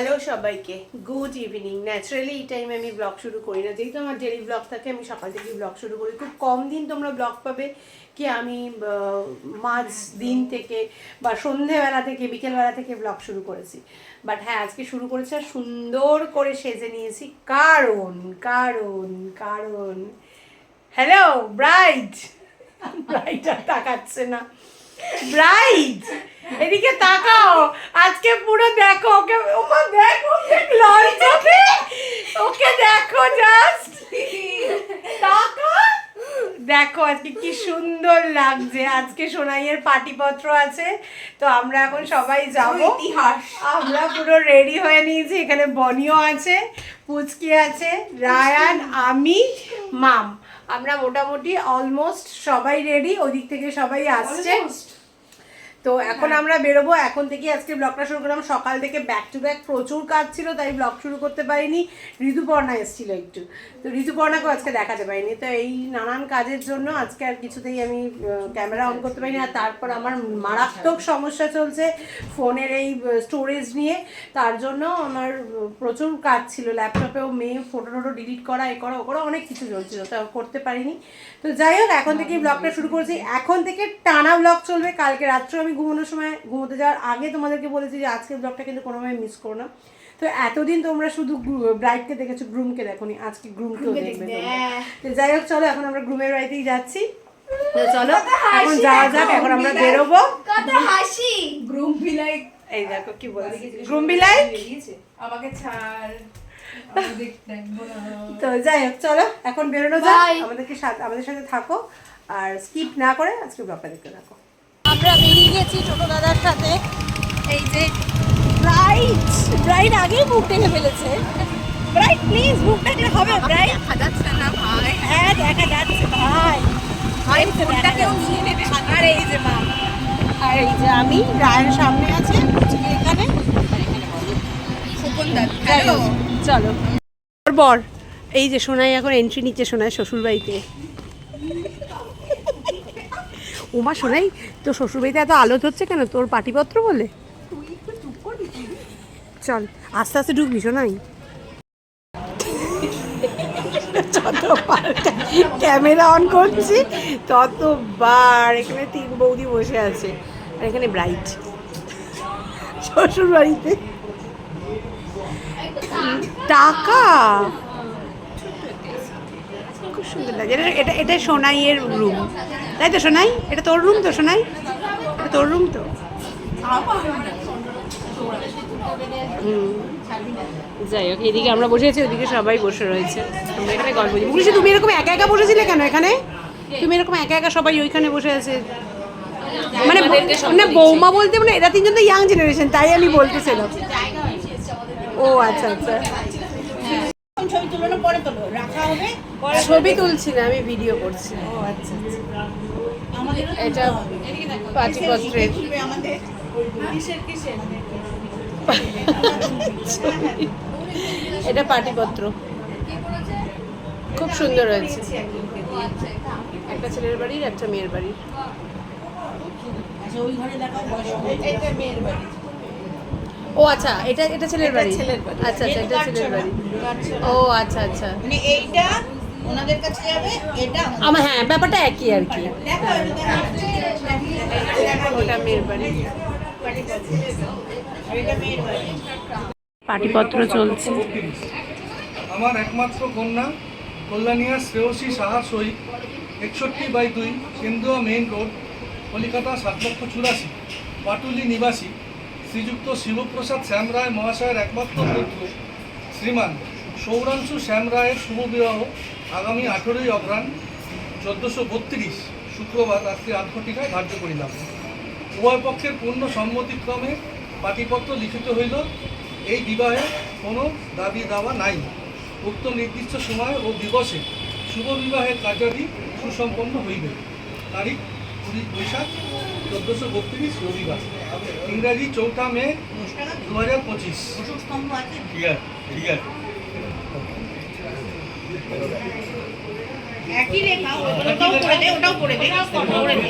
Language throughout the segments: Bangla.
হ্যালো সবাইকে। গুড ইভিনিং ন্যাচারালি এই টাইমে আমি ব্লগ শুরু করি না। যেহেতু আমার ডেলি ব্লগ থাকে, আমি সকাল থেকে ব্লগ শুরু করি। খুব কম দিন তোমরা ব্লগ পাবে কি আমি মাঝ দিন থেকে বা সন্ধেবেলা থেকে, বিকেলবেলা থেকে ব্লগ শুরু করেছি। বাট হ্যাঁ আজকে শুরু করেছি আর সুন্দর করে সেজে নিয়েছি। কারণ কারণ কারণ। হ্যালো ব্রাইট ব্রাইট আর তাকাচ্ছে না। ব্রাইট এদিকে তাকাও। আজকে পুরো দেখো ওকে ওমা দেখো লজ্জাতে ওকে দেখো জাস্ট তাকা। দেখো আজকে কি সুন্দর লাগছে। আজকে সোনাইয়ের পাটিপত্র আছে। তো আমরা এখন সবাই যাব। ইতিহাস। আমরা পুরো রেডি হয়ে নিয়েছি। এখানে বনিও আছে পুচকি আছে রায়ান আমি মাম। আমরা মোটামুটি অলমোস্ট সবাই রেডি ওদিক থেকে সবাই আসছে। তো এখন আমরা বেরোবো। এখন থেকে আজকে ব্লগটা শুরু করলাম। সকাল থেকে ব্যাক টু ব্যাক প্রচুর কাজ ছিল তাই ব্লগ শুরু করতে পারিনি। ঋতুপর্ণা এসেছিল একটু। তো ঋতুপর্ণাকেও আজকে দেখাতে পারিনি। তো এই নানান কাজের জন্য আজকে আর কিছুতেই আমি ক্যামেরা অন করতে পারিনি। আর তারপর আমার মারাত্মক সমস্যা চলছে ফোনের এই স্টোরেজ নিয়ে। তার জন্য আমার প্রচুর কাজ ছিল। ল্যাপটপেও মেয়ে ফটো টোটো ডিলিট করা এ করা ও করা অনেক কিছু চলছিল তা করতে পারিনি। তো যাই হোক এখন থেকে ব্লগটা শুরু করেছি। এখন থেকে টানা ব্লগ চলবে। কালকে রাত্রে আমি ঘুমানোর সময় ঘুমোতে যাওয়ার আগে তোমাদেরকে বলেছি যে আজকের ব্লগটা কিন্তু কোনোভাবে মিস করো না। তো এতদিন তোমরা শুধু ব্রাইডকে দেখেছ গ্রুমকে দেখোনি আজকে গ্রুমকেও দেখবে তোমরা। তো যাই হোক চলো এখন আমরা গ্রুমের বাড়িতেই যাচ্ছি। তো চলো এখন যাওয়া যাক এখন আমরা বেরোবো। কত হাসি। গ্রুপ বিলাই এই দেখো কি বলছি। গ্রুম বি লাইক আমাকে ছাড়। আমি দেখ- না। তো যাই হোক চলো এখন বেরোনো যাক। আমাদেরকে সাথে আমাদের সাথে থাকো। আর স্কিপ না করে আজকে ব্লগটা দেখতে থাকো। আমরা বেরিয়ে গেছি ছোট দাদার সাথে। এই যে ব্রাইট ব্রাইট আগেই বুক টেনে ফেলেছে। ব্রাইট প্লিজ মুখ টেনে হবে ব্রাইট। দেখা যাচ্ছে না ভাই। হ্যাঁ দেখা যাচ্ছে ভাই। ভাই ফোনটা কেউ নিয়ে নেবে। আর এই যে মা। আর এই যে আমি রায়ের সামনে আছে এখানে। চলো। বর এই যে সোনাই এখন এন্ট্রি নিচ্ছে সোনাই শ্বশুর বাড়িতে উমা সোনাই তো শ্বশুর বাড়িতে এত আলো হচ্ছে কেন? তোর পাটিপত্র বলে? চল আস্তে আস্তে ঢুকবি যতবার ক্যামেরা অন করছি ততবার এখানে তিন বৌদি বসে আছে আর এখানে ব্রাইট। শ্বশুর বাড়িতে টাকা? খুব সুন্দর লাগে। এটা এটা এটা সোনাইয়ের রুম তাই তো সোনাই? এটা তোর রুম তো সোনাই? এটা তোর রুম তো। যাই হোক এদিকে আমরা বসে আছি ওদিকে সবাই বসে রয়েছে। আমরা এখানে গল্প বলিস তুমি এরকম একা একা বসেছিলে কেন এখানে? তুমি এরকম একা একা সবাই ওইখানে বসে আছে? মানে না বৌমা বলতে মানে এরা তিনজন তো ইয়াং জেনারেশন তাই আমি বলতেছিলাম। ও আচ্ছা আচ্ছা। ছবি তুলনো পরে তোলো রাখা হবে ছবি তুলছি না আমি ভিডিও করছি ও আচ্ছা আচ্ছা। এটা আমাদের? কিসের কিসের? এটা পাটিপত্র। খুব সুন্দর হয়েছে। একটা ছেলের বাড়ির একটা মেয়ের বাড়ির। আচ্ছা ওই ঘরে দেখাও বয়স এটা মেয়ের বাড়ি ও আচ্ছা এটা এটা ছেলের বাড়ি? ছেলের বাড়ি। আচ্ছা আচ্ছা এটা ছেলের বাড়ি। ও আচ্ছা আচ্ছা। মানে এইটা ওনাদের কাছে যাবে এটা আমার হ্যাঁ ব্যাপারটা একই আর কি। দেখো ওটা মেয়ের বাড়ি। পাটিপত্র চলছে। আমার একমাত্র কন্যা কল্যাণিয়া শ্রেয়সী সাহা সহিত একষট্টি বাই দুই কেন্দুয়া মেইন রোড কলিকাতা সাত লক্ষ চুরাশি পাটুলি নিবাসী। শ্রীযুক্ত শিবপ্রসাদ শ্যাম রায় মহাশয়ের একমাত্র পুত্র। শ্রীমান সৌরাংশু শ্যাম রায়ের শুভ বিবাহ আগামী আঠেরোই অগ্রাণ চোদ্দোশো বত্রিশ শুক্রবার রাত্রি আট ঘটিকায় ধার্য করিলাম। উভয় পক্ষের পূর্ণ সম্মতিক্রমে পাটিপত্র লিখিত হইল এই বিবাহে কোনো দাবি দাওয়া নাই। উক্ত নির্দিষ্ট সময় ও দিবসে শুভ বিবাহের কার্যাদি সুসম্পন্ন হইবে। তারিখ কুড়ি বৈশাখ চোদ্দোশো বত্রিশ রবিবার। ইংরাজি চৌঠা মে দু হাজার পঁচিশ। ঠিক আছে ঠিক আছে। একই ওটাও করে দে ওটাও করে দে করে দে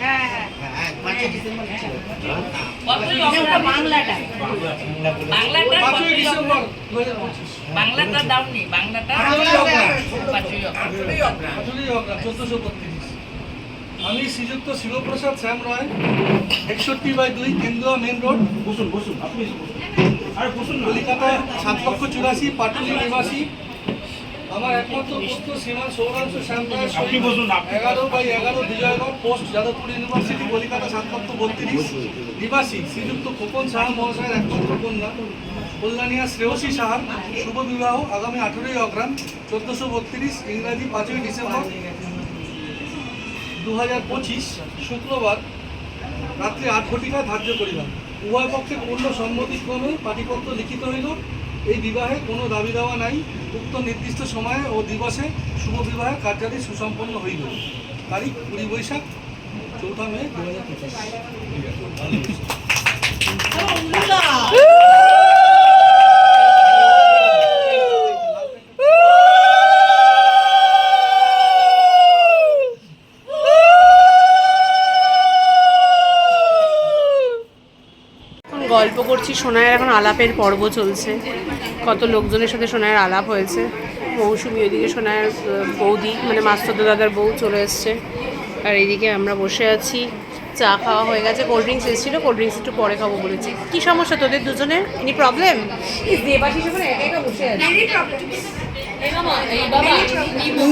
হ্যাঁ হ্যাঁ। বাংলাটা আমি শ্রীযুক্ত শিবপ্রসাদ শ্যাম রায় একষট্টি বাই দুই কেন্দ্রুয়া মেন রোড বসুন বসুন আপনি আরে বসুন কলিকাতা সাত লক্ষ চুরাশি, পাটুলি নিবাসী আমার একমাত্র পুত্র শ্রীমান সৌরাংশ শ্যাম রায় আপনি বসুন। এগারো বাই এগারো বিজয়গড় পোস্ট যাদবপুর ইউনিভার্সিটি কলিকাতা সাত বত্রিশ। নিবাসী শ্রীযুক্ত খোকন সাহা মহাশয়ের একমাত্র কন্যা। কল্যাণিয়া শ্রেয়সী সাহার শুভ বিবাহ আগামী আঠেরোই অগ্রাণ চোদ্দোশো বত্রিশ ইংরাজি পাঁচই ডিসেম্বর দু হাজার পঁচিশ শুক্রবার রাত্রি আট ঘটিকায় ধার্য করিলাম। উভয় পক্ষে পূর্ণ সম্মতিক্রমে পাটিপত্র লিখিত হইল। এই বিবাহে কোনো দাবি দেওয়া নাই। উক্ত নির্দিষ্ট সময়ে ও দিবসে শুভ বিবাহের কার্যাদি সুসম্পন্ন হইল। তারিখ কুড়ি বৈশাখ চৌঠা মে দু হাজার পঁচিশ গল্প করছি। সোনায়ের এখন আলাপের পর্ব চলছে। কত লোকজনের সাথে সোনায়ের আলাপ হয়েছে। মৌসুমি ওইদিকে সোনায়ের বৌদি মানে মাস্তর দাদার বউ চলে এসছে। আর এইদিকে আমরা বসে আছি। চা খাওয়া হয়ে গেছে। কোল্ড ড্রিঙ্কস এসেছিল। কোল্ড ড্রিঙ্কস একটু পরে খাব বলেছি। কি সমস্যা তোদের দুজনের? এনি প্রবলেম দেবাশিস ওখানে একা একা বসে আছে।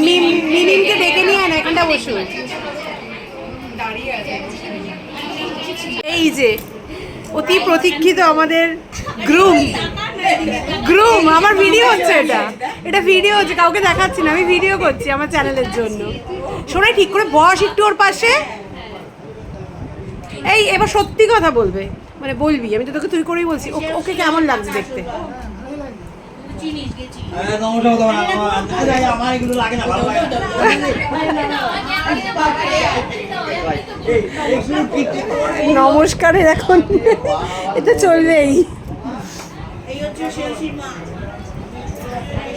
মিমিমকে ডেকে নিয়ে এখানটা বসুন এই যে অতি প্রতীক্ষিত আমাদের গ্রুম গ্রুম আমার ভিডিও হচ্ছে এটা। এটা ভিডিও হচ্ছে কাউকে দেখাচ্ছি না আমি ভিডিও করছি আমার চ্যানেলের জন্য। শোনাই ঠিক করে বস একটু ওর পাশে। এই এবার সত্যি কথা বলবে। মানে বলবি আমি তো তোকে তুই করেই বলছি ও- ওকে কেমন লাগছে দেখতে? আমার এগুলো লাগে না। ভালো লাগে না। নমস্কারের এখন। এটা চলবেই।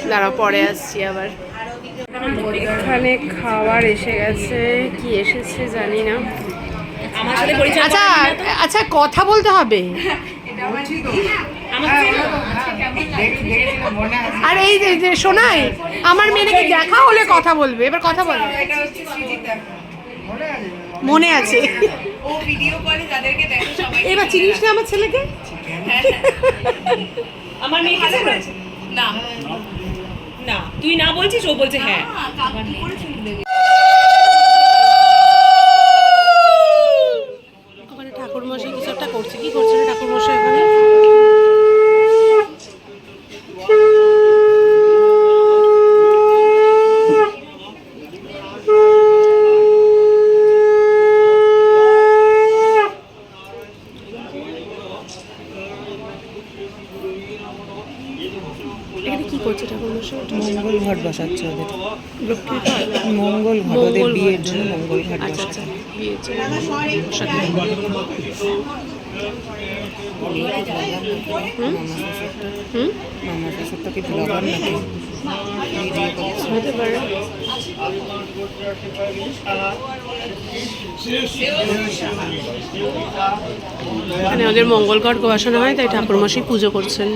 দাঁড়া পরে আসছি আবার। এখানে খাবার এসে গেছে। কি এসেছে জানি না। আচ্ছা আচ্ছা কথা বলতে হবে। আর এই যে শোনাই আমার মেয়েকে দেখা হলে কথা বলবে। এবার কথা বলবে মনে আছে। ও ভিডিও কলে যাদেরকে দেখো সবাই এবার চিনিস না আমার ছেলেকে? আমার মেয়ে ভালো না। না। তুই না বলছিস ও বলছে হ্যাঁ ওখানে ঠাকুর মশাই কিছু একটা করছে কি করছে রে ঠাকুর মশাই ওখানে এখানে কি করছে ঠাকুর মশাই মঙ্গল ঘট বসাচ্ছে ওদের লক্ষ্মীর ঘট? মঙ্গল ঘট ওদের মঙ্গল বিয়ের ঘট। জন্য মঙ্গল ঘট আচ্ছা বসাচ্ছে আচ্ছা বিয়ের জন্য বসাতে হবে। হুম? হুম? মামার শ্বশুরটা কি ব্লগার নাকি? ভিডিও করছে হতে পারে এখানে ওদের মঙ্গল ঘট বসানো হয় তাই ঠাকুরমশাই পুজো করছেন।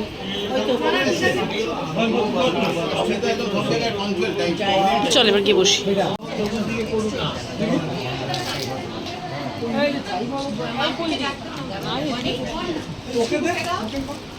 চল এবার গিয়ে বসি। করছি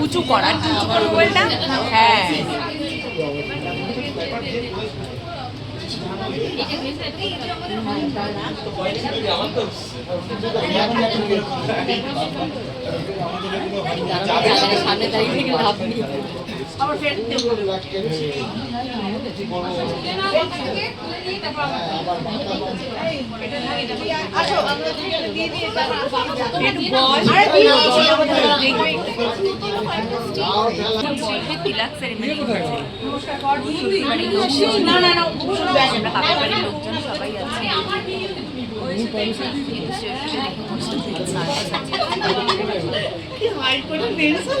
উঁচু করা উঁচু করে। মোবাইলটা হ্যাঁ। সামনে দাঁড়িয়ে থেকে লাভ নেই খোকনদা কোথায় গেল বলো বিআই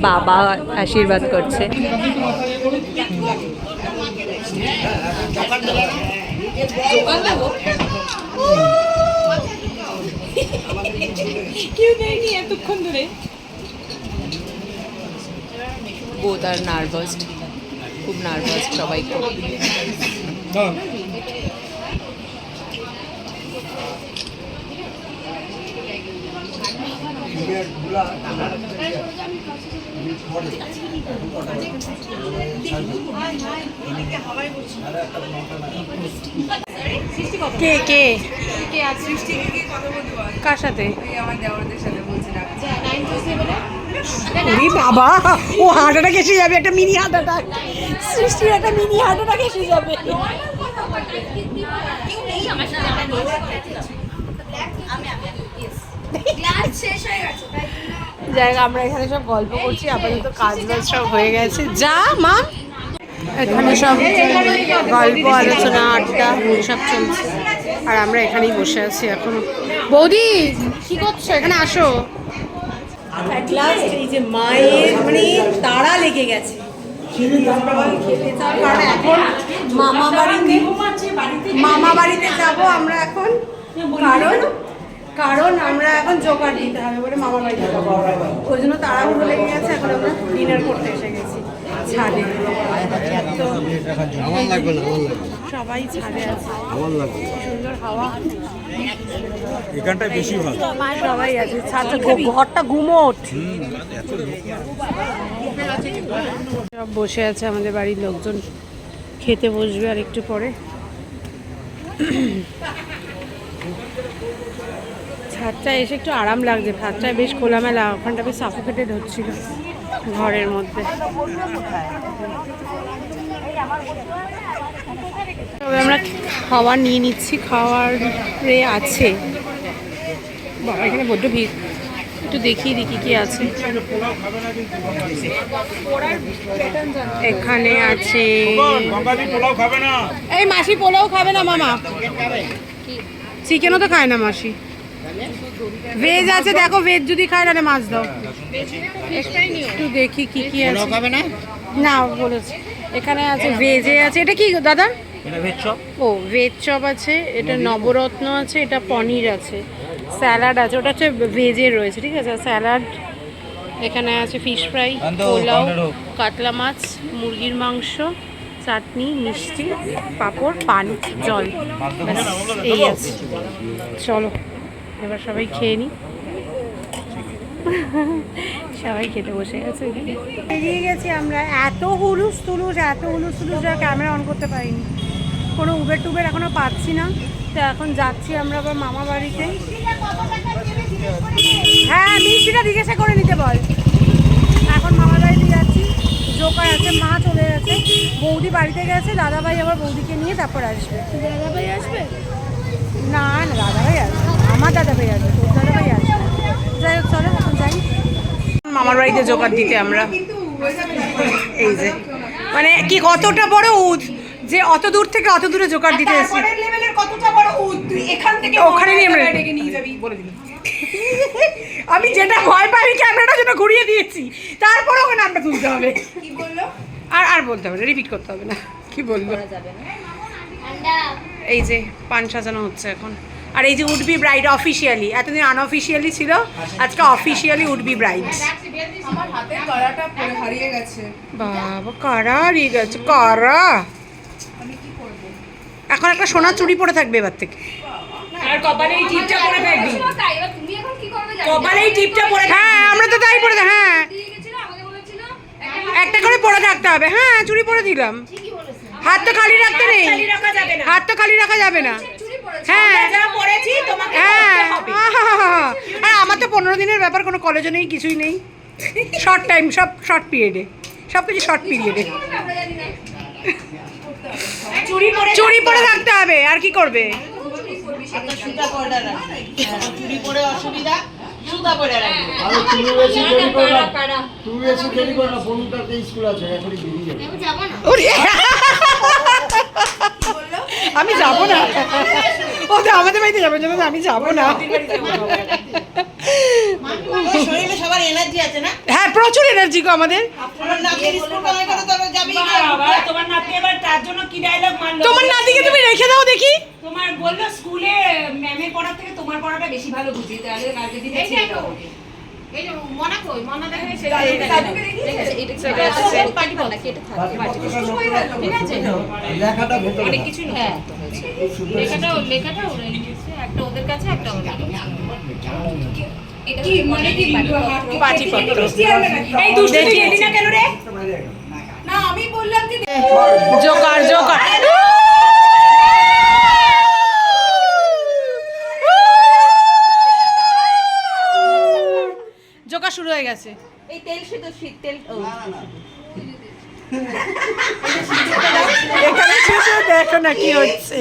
বাবা আশীর্বাদ করছে। কেউ নেয়নি এতক্ষণ ধরে। বোধ আর নার্ভাস খুব নার্ভাস সবাই খুব। কে কে? কে সৃষ্টি কে কথা বলতে বল কার সাথে? এই আমার দেওরদের সাথে বলছে না। ওরে বাবা ও হার্ট অ্যাটাক এসে যাবে একটা মিনি হার্ট অ্যাটাক সৃষ্টির একটা মিনি হার্ট অ্যাটাক এসে যাবে যাই আমরা এখানে সব গল্প করছি আপাতত কাজ বাজ সব হয়ে গেছে। যা মা। এখানে সব গল্প, আলোচনা, আড্ডা সব চলছে। আর আমরা এখানেই বসে আছি এখন। বৌদি, কি করছ? এখানে আসো। এই যে মায়ের মানে তাড়া লেগে গেছে। কারণ এখন মামা বাড়িতে মামা বাড়িতে যাব আমরা এখন। কারণ কারণ আমরা এখন জোগাড় দিতে হবে বলে মামা বাড়িতে যাব। ওই জন্য তাড়াহুড়ো লেগে গেছে, এখন আমরা ডিনার করতে এসে গেছি। ছাদে তো আমার লাগবে না আমার লাগবে। সবাই ছাদে আছে আমার লাগবে সুন্দর হাওয়া। এখানটায় বেশি ভালো। সবাই আছে। ঘ- ঘরটা গুমোট। সব বসে আছে আমাদের বাড়ির লোকজন। খেতে বসবে আর একটু পরে। ছাদটা এসে একটু আরাম লাগছে। ছাদটা বেশ খোলামেলা। ওখানটা বেশ সাফোকেটেড হচ্ছিল। ঘরের মধ্যে। আমরা খাবার নিয়ে নিচ্ছি, খাওয়ার ট্রে আছে। বাবা, এখানে বড্ড ভিড়। একটু দেখিয়ে দেখি কি আছে। এখানে আছে এই মাসি পোলাও খাবে না, মামা। চিকেনও তো খায় না মাসি। ভেজ আছে দেখো ভেজ যদি খায় তাহলে মাছ দাও। একটু দেখি কি কি আছে। না? না বলেছে। এখানে আছে ভেজে আছে। এটা কি দাদা? Veg chop? ও ভেজ চপ আছে এটা নবরত্ন আছে এটা পনির আছে স্যালাড আছে ওটা হচ্ছে ভেজের রয়েছে ঠিক আছে? স্যালাড এখানে আছে ফিশ ফ্রাই পোলাও কাতলা মাছ মুরগির মাংস চাটনি মিষ্টি পাঁপড় পান জল। এই আছে। চলো। এবার সবাই খেয়ে নিই সবাই খেতে বসে গেছে। বেরিয়ে গেছি আমরা। এত হুলুস তুলুস এত হুলুস তুলুস যা ক্যামেরা অন করতে পারিনি। কোনো উবের টুবের এখনও পাচ্ছি না। তো এখন যাচ্ছি আমরা আবার মামা বাড়িতে। হ্যাঁ মিষ্টিটা জিজ্ঞাসা করে নিতে বল। এখন মামা বাড়িতে যাচ্ছি। জোকার আছে মা চলে গেছে। বৌদি বাড়িতে গেছে দাদাভাই আবার বৌদিকে নিয়ে তারপর আসবে। দাদাভাই আসবে? না না দাদাভাই আসবে। আমার দাদাভাই আসবে তোর দাদাভাই আসবে যাই হোক চলো এখন যাই। মামার বাড়িতে জোগাড় দিতে আমরা। এই যে মানে কি কতটা বড় উদ যে অত দূর থেকে অত দূরে জোগাড় দিতে এসেছি। লেভেলের কতটা বড় উদ তুই এখান থেকে ওখানে নিয়ে আমরা যাবি বলে দিবি আমি যেটা ভয় পাই আমি ক্যামেরাটা জন্য ঘুরিয়ে দিয়েছি। তারপরে ওখানে আমরা তুলতে হবে। কি বলল? আর আর বলতে হবে রিপিট করতে হবে না। কি বলব এই যে পান সাজানো হচ্ছে এখন। আর এই যে উডবি ব্রাইড অফিসিয়ালি এতদিন আনঅফিসিয়ালি ছিল আজকে অফিসিয়ালি উডবি ব্রাইড। বাবা কারা হারিয়ে গেছে? কারা? এখন একটা সোনার চুড়ি পরে থাকবে এবার থেকে। আর কপালে এই টিপটা পরে থাকবি। কপালে এই টিপটা পরে হ্যাঁ আমরা তো তাই পরে থাক- হ্যাঁ। একটা করে পরে থাকতে হবে। হ্যাঁ চুড়ি পরে দিলাম। হাত তো খালি রাখতে নেই। রাখা যাবে না। হাত তো খালি রাখা যাবে না। হ্যাঁ। তোমাকে হ্যাঁ। করতে হবে। আর আমার তো পনেরো দিনের ব্যাপার কোনো কলেজও নেই কিছুই নেই। শর্ট টাইম সব শর্ট পিরিয়ডে সব কিছু শর্ট পিরিয়ডে চুরি পরে থাকতে হবে। আর কি করবে? সুতা পরে রাখবে। চুরি পরে অসুবিধা সুতা পরে রাখবে। আরে তুমি বেশি দেরি করো না। তুমি বেশি দেরি করো না বন্ধুটাতে স্কুল আছে এখনই বেরিয়ে যাবে। আমি যাব না। ওরে! আমি যাব না। ও তো আমাদের বাড়িতে যাবে জন্য আমি যাব না। শরীরে সবার এনার্জি আছে না? হ্যাঁ প্রচুর এনার্জি গো আমাদের। তোমার নাতি এবার তার জন্য কি ডায়লগ তোমার নাতিকে তুমি রেখে দাও দেখি। তোমার বলল স্কুলে ম্যামের পড়ার থেকে তোমার পড়াটা বেশি ভালো বুঝি তাহলে অনেক কিছু হ্যাঁ। লেখাটা লেখাটা ওরা একটা ওদের কাছে একটা ওদের কি মানে কি পাটিপত্র এই দুষ্টু এলি না কেন রে? না আমি বললাম যে জোকার জোকার জোকার শুরু হয়ে গেছে। এই তেল সিদ্ধ শীত তেল এখানে দেখো না কি হচ্ছে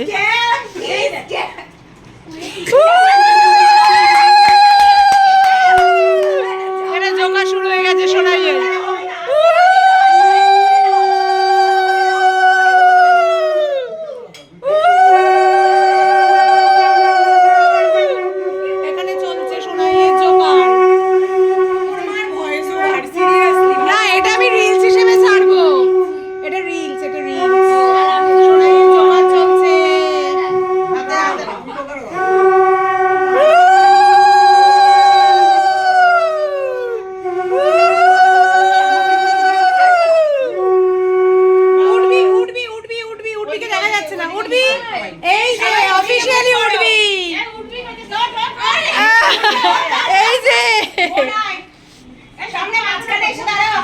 এখানে জোকার শুরু হয়ে গেছে সোনাইয়ের এখানে চলছে সোনাইয়ের জোকার না এটা আমি রিলস হিসেবে ছাড়বো এটা রিলস এটা রিলস সোনাইয়ের জোকার চলছে হাতে হাতে উঠবি উঠবি উঠবি উঠবি উঠবিকে দেখা যাচ্ছে না উঠবি এই যে অফিশিয়ালি উঠবি এই যে সামনে মাঝখানে এসে দাঁড়াও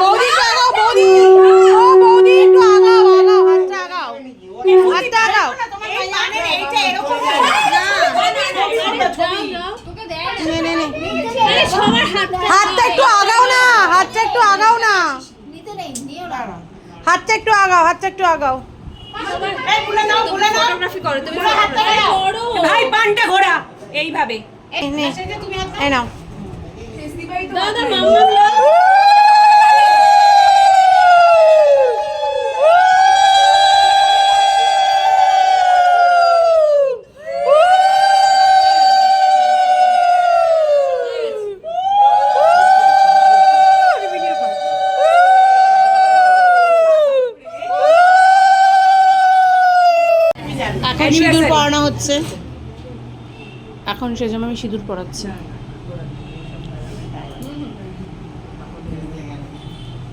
বৌদি একটু আগাও বৌদি ও বৌদি একটু আগাও আগাও হাতটা আগাও হাতটা আগাও এই পানের এইটা এরকম তোকে দেয় নে নে নে সবার হাত হাতটা একটু আগাও না হাতটা একটু আগাও না নিতে নেই নিও না হাতটা একটু আগাও হাতটা একটু আগাও। এই ভুলে নাও ভুলে নাও। ফটোগ্রাফি করো তুমি হাতটা ভাই পানটা ঘোরা এইভাবে। এই নে এই নাও। এখন সিঁদুর পরানো হচ্ছে। এখন সেজন্য আমি সিঁদুর পরাচ্ছি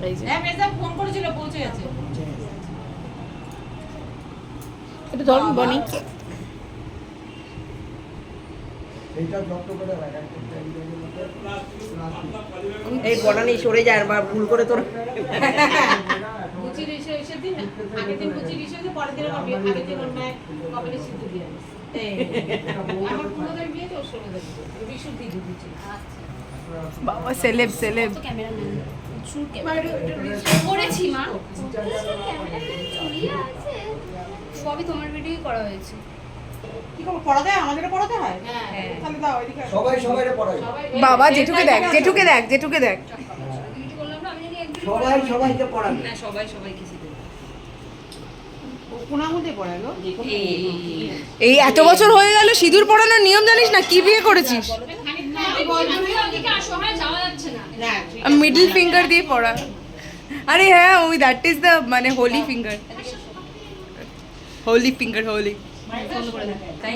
এই যে। ফোন করেছিল পৌঁছে গেছে। এটা ধর বনি। এই বনানি সরে যায় বা ভুল করে তোর। আগের দিন রেসে দিয়ে পরের দিন আমার বিয়ে আগের দিন ওর মায়ের কপালে দিয়ে আমার পুরোদের বিয়ে তো ওর দেখছি বিশুদ্ধি বাবা সেলেব সেলেব করেছি মা। সবই তোমার ভিডিওই করা হয়েছে। হয়? হয়? তাহলে দাও এদিকে সবাই সবাইকে পড়াই। বাবা জেঠুকে দেখ জেঠুকে দেখ জেঠুকে দেখ। সবাই সবাইকে পড়াবে। না সবাই সবাইকে শিখে কোনার মধ্যে পড়ে গো এই এত বছর হয়ে গেল সিঁদুর পরানোর নিয়ম জানিস না? কি বিয়ে করেছিস? হয় মিডল ফিঙ্গার দিয়ে পড়া। আরে হ্যাঁ ওই দ্যাট ইজ দ্য মানে হোলি ফিঙ্গার হোলি ফিঙ্গার হোলি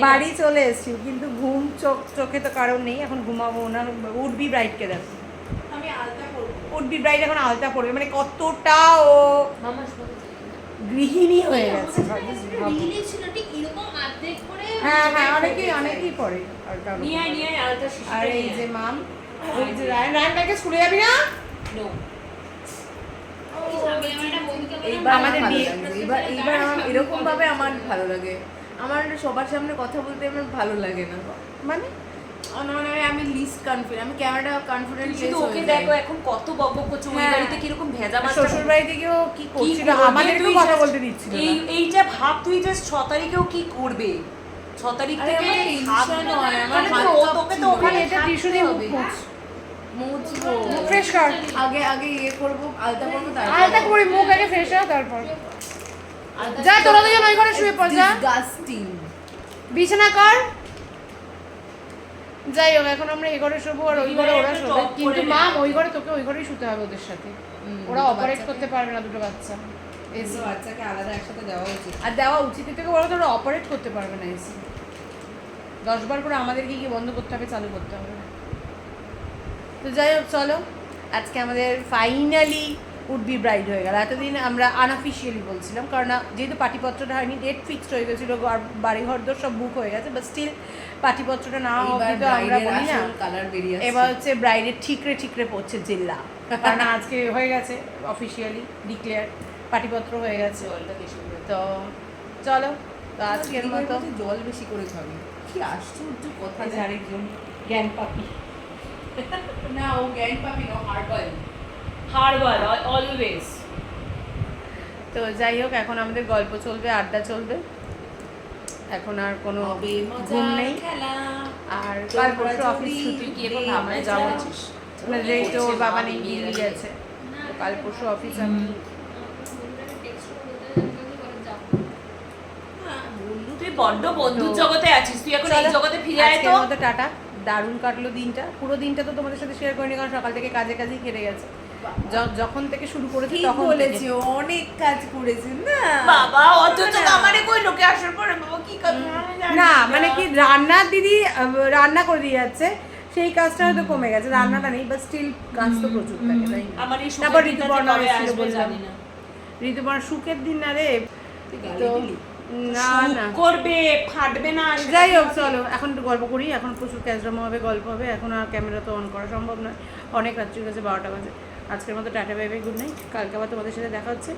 বাড়ি চলে এসেছি কিন্তু ঘুম চোখ চোখে তো কারণ নেই এখন ঘুমাবো না। উঠবি ব্রাইটকে দেখো। উঠবি ব্রাইট এখন আলতা পড়বে মানে কতটা ও গৃহিণী হয়ে গেছে। হ্যাঁ হ্যাঁ অনেকেই অনেকেই পড়ে আলতা নিয়ে আয়, নিয়ে আয়, আলতা শিশিটা আর এই যে মাম ওই যে রায়ন রায়ন ব্যাগে স্কুলে যাবি না? এইবার আমাদের আমার ভালো বিয়ে- লাগে। এইবার এইবার আমার এরকম ভাবে আমার ভালো লাগে। আমার সবার সামনে কথা বলতে আমার ভালো লাগে না। মানে? মনে আমি লিস্ট কনফিডেন্ট আমি ক্যামেরা কনফিডেন্ট শুধু ওকে দেখো এখন কত বক বক করছে ওই। বাড়িতে কীরকম ভেজা মাছ শ্বশুর বাড়িতে গিয়েও কি করছিল আমাদেরকেও কথা বলতে দিচ্ছিল এই এইটা ভাব তুই জাস্ট ছ তারিখেও কি করবে? ছ তারিখ থেকে আমার ভাব- tension আমার হাত তো ও কাঁপছিল। তোকে তো ওখানে এটা টিস্যু দিয়ে মুছবো। মুখ ফ্রেশ কর। আগে আগে ইয়ে করব আলতা করব আলতা করে মুখ আগে ফ্রেশ হও তারপর। যা তোরা দুজন ওই ঘরে শুয়ে পড় যা। বিছানা কর। যাই হোক এখন আমরা এই ঘরে শোবো আর ওই ঘরে ওরা শোবে। কিন্তু মা ওই ঘরে তোকে ওই ঘরেই শুতে হবে ওদের সাথে। ওরা অপারেট করতে পারবে না দুটো বাচ্চা। এসি বাচ্চাকে আলাদা একসাথে দেওয়া উচিত। আর দেওয়া উচিত থেকে বড় ওরা অপারেট করতে পারবে না এসি দশ বার করে আমাদেরকে কি বন্ধ করতে হবে চালু করতে হবে। তো যাই হোক চলো। আজকে আমাদের ফাইনালি উড বি ব্রাইড হয়ে গেল। এতদিন আমরা আনঅফিসিয়ালি বলছিলাম কারণ যেহেতু পাটিপত্রটা হয়নি ডেট ফিক্সড হয়ে গেছিল বাড়ি ঘর দর সব বুক হয়ে গেছে বাট স্টিল পাটিপত্রটা না অবধি আমরা বলি না। এবার হচ্ছে ব্রাইডের ঠিকরে ঠিকরে পড়ছে জেল্লা কারণ আজকে হয়ে গেছে অফিসিয়ালি ডিক্লেয়ার পাটিপত্র হয়ে গেছে। তো চলো তো আজকের মতো। জল বেশি করে খাবে। কি আশ্চর্য কথা আরেকজন জ্ঞান পাপি। না ও জ্ঞান পাবি না হার্বাল। হারবার অলওয়েজ তো যাই হোক এখন আমাদের গল্প চলবে আড্ডা চলবে। এখন আর কোনো ঘুম নেই। আর কাল পরশু অফিস ছুটি কি এখন ভাবনা যাব। যাচ্ছিস মানে যেহেতু ওর বাবা নেই দিল্লি গেছে। কাল পরশু অফিস আমি বড্ড বন্ধুর জগতে আছিস। তুই এখন এই জগতে ফিরে আয় তো। টাটা। দারুণ কাটলো দিনটা। পুরো দিনটা তো তোমাদের সাথে শেয়ার করিনি কারণ সকাল থেকে কাজে কাজেই কেটে গেছে। যখন থেকে শুরু করেছি তখন বলেছি অনেক কাজ করেছে না? বাবা অথচ আমারে কই লোকে আসার পরে বাবা কি কাজ? না মানে কি রান্নার দিদি রান্না করে দিয়ে যাচ্ছে সেই কাজটা হয়তো কমে গেছে রান্নাটা নেই বাট স্টিল কাজ তো প্রচুর থাকে তাই আমার এই তারপর ঋতুপর্ণা এসেছিল বললাম। জানি না। ঋতুপর্ণা সুখের দিন না রে তো না না। করবে ফাটবে না যাই হোক চলো এখন একটু গল্প করি এখন প্রচুর ক্যাজরামা হবে গল্প হবে এখন আর ক্যামেরা তো অন করা সম্ভব নয়। অনেক রাত্রি গেছে বারোটা বাজে। আজকের মতো টাটা বাই গুড নাইট। কালকে আবার তোমাদের সাথে দেখা হচ্ছে।